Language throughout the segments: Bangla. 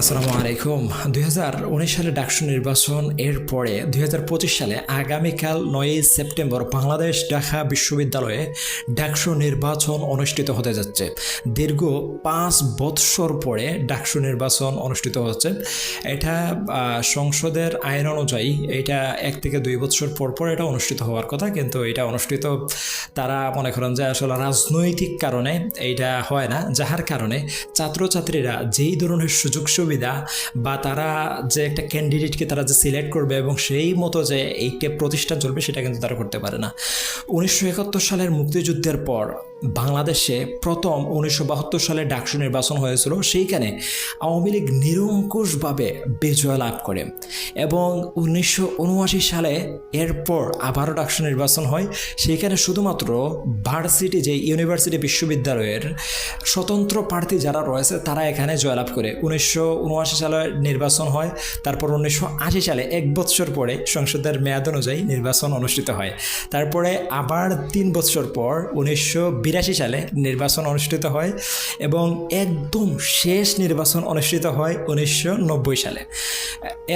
আসসালামু আলাইকুম। দুই হাজার উনিশ সালে ডাকসু নির্বাচন, এর পরে দুই হাজার পঁচিশ সালে আগামীকাল নয়ই সেপ্টেম্বর বাংলাদেশ ঢাকা বিশ্ববিদ্যালয়ে ডাকসু নির্বাচন অনুষ্ঠিত হতে যাচ্ছে। দীর্ঘ পাঁচ বৎসর পরে ডাকসু নির্বাচন অনুষ্ঠিত হচ্ছে। এটা সংসদের আইন অনুযায়ী এটা এক থেকে দুই বছর পর পর এটা অনুষ্ঠিত হওয়ার কথা, কিন্তু এটা অনুষ্ঠিত তারা মনে করেন যে আসলে রাজনৈতিক কারণে এইটা হয় না, যাহার কারণে ছাত্রছাত্রীরা যেই ধরনের সুযোগ সুবিধা বা তারা যে একটা ক্যান্ডিডেটকে তারা যে সিলেক্ট করবে এবং সেই মতো যে এইটা প্রতিষ্ঠান চলবে, সেটা কিন্তু তারা করতে পারে না। উনিশশো একাত্তর সালের মুক্তিযুদ্ধের পর বাংলাদেশে প্রথম উনিশশো বাহাত্তর সালে ডাকসু নির্বাচন হয়েছিল, সেইখানে আওয়ামী লীগ নিরঙ্কুশভাবে বিজয় লাভ করে এবং উনিশশো উনআশি সালে এরপর আবারও ডাকসু নির্বাচন হয়। সেইখানে শুধুমাত্র ভার্সিটি, যে ইউনিভার্সিটি বিশ্ববিদ্যালয়ের স্বতন্ত্র প্রার্থী যারা রয়েছে, তারা এখানে জয়লাভ করে। উনিশশো উনআশি সালে নির্বাচন হয়, তারপর উনিশশো আশি সালে এক বৎসর পরে সংসদের মেয়াদ অনুযায়ী নির্বাচন অনুষ্ঠিত হয়। তারপরে আবার তিন বছর পর উনিশশো বিরাশি সালে নির্বাচন অনুষ্ঠিত হয় এবং একদম শেষ নির্বাচন অনুষ্ঠিত হয় উনিশশো নব্বই সালে।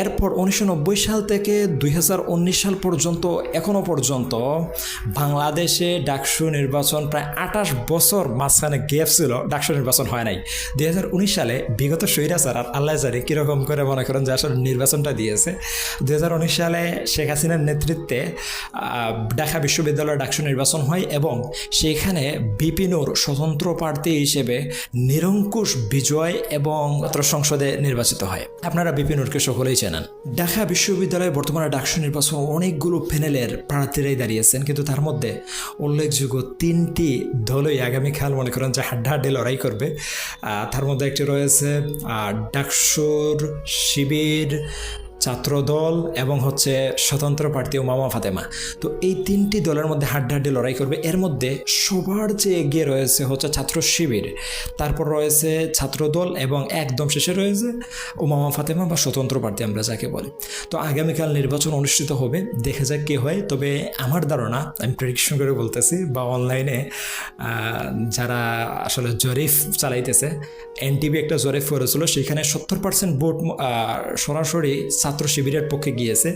এরপর উনিশশো নব্বই সাল থেকে দুই হাজার উনিশ সাল পর্যন্ত এখনও পর্যন্ত বাংলাদেশে ডাকসু নির্বাচন প্রায় আঠাশ বছর মাঝখানে গ্যাপ ছিল, ডাকসু নির্বাচন হয় নাই। দুই হাজার উনিশ সালে বিগত স্বৈরাচার আর আল্লাহ জারি কীরকম করে মনে করেন যে আসলে নির্বাচনটা দিয়েছে। দু হাজার উনিশ সালে শেখ হাসিনার নেতৃত্বে ঢাকা বিশ্ববিদ্যালয়ের ডাকসু নির্বাচন হয় এবং সেখানে বিপিনুর স্বতন্ত্র প্রার্থী হিসেবে নিরঙ্কুশ বিজয় এবং সংসদে নির্বাচিত হয়। আপনারা বিপিনুরকে সকলেই চেনেন। ঢাকা বিশ্ববিদ্যালয়ে বর্তমানে ডাকসু নির্বাচন অনেকগুলো প্যানেলের প্রার্থীরাই দাঁড়িয়েছেন কিন্তু তার মধ্যে উল্লেখযোগ্য তিনটি দলই আগামীকাল মনে করেন যে হাড্ডাহাড্ডি লড়াই করবে। তার মধ্যে একটি রয়েছে ডাকসুর শিবির ছাত্রদল এবং হচ্ছে স্বতন্ত্র প্রার্থী ও মামা ফাতেমা। তো এই তিনটি দলের মধ্যে হাড্ডাহাড্ডি লড়াই করবে। এর মধ্যে সবার যে এগিয়ে রয়েছে হচ্ছে ছাত্র শিবির। তারপর রয়েছে ছাত্রদল এবং একদম শেষে রয়েছে ওমামা ফাতেমা বা স্বতন্ত্র প্রার্থী আমরা যাকে বলি। তো আগামীকাল নির্বাচন অনুষ্ঠিত হবে, দেখা যাক কে হয়। তবে আমার ধারণা, আমি প্রেডিকশন করে বলতেছি বা অনলাইনে যারা আসলে জরিফ চালাইতেছে, এনটিভি একটা জরিফ করেছিল, সেখানে সত্তর পার্সেন্ট ভোট সরাসরি ছাত্র শিবিরের পক্ষে গিয়েছে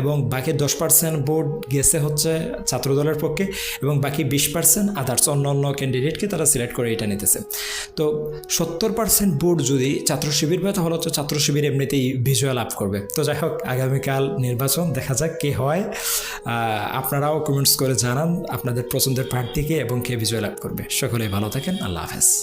এবং বাকি দশ পার্সেন্ট ভোট গেছে হচ্ছে ছাত্রদলের পক্ষে এবং বাকি বিশ পার্সেন্ট আদার্স অন্য অন্য ক্যান্ডিডেটকে তারা সিলেক্ট করে এটা নিতেছে। তো সত্তর পার্সেন্ট ভোট যদি ছাত্র শিবির পায় তাহলে হচ্ছে ছাত্র শিবির এমনিতেই বিজয় লাভ করবে। তো যাই হোক, আগামীকাল নির্বাচন, দেখা যাক কে হয়। আপনারাও কমেন্টস করে জানান আপনাদের পছন্দের প্রার্থীকে এবং কে বিজয় লাভ করবে। সকলেই ভালো থাকেন, আল্লাহ হাফেজ।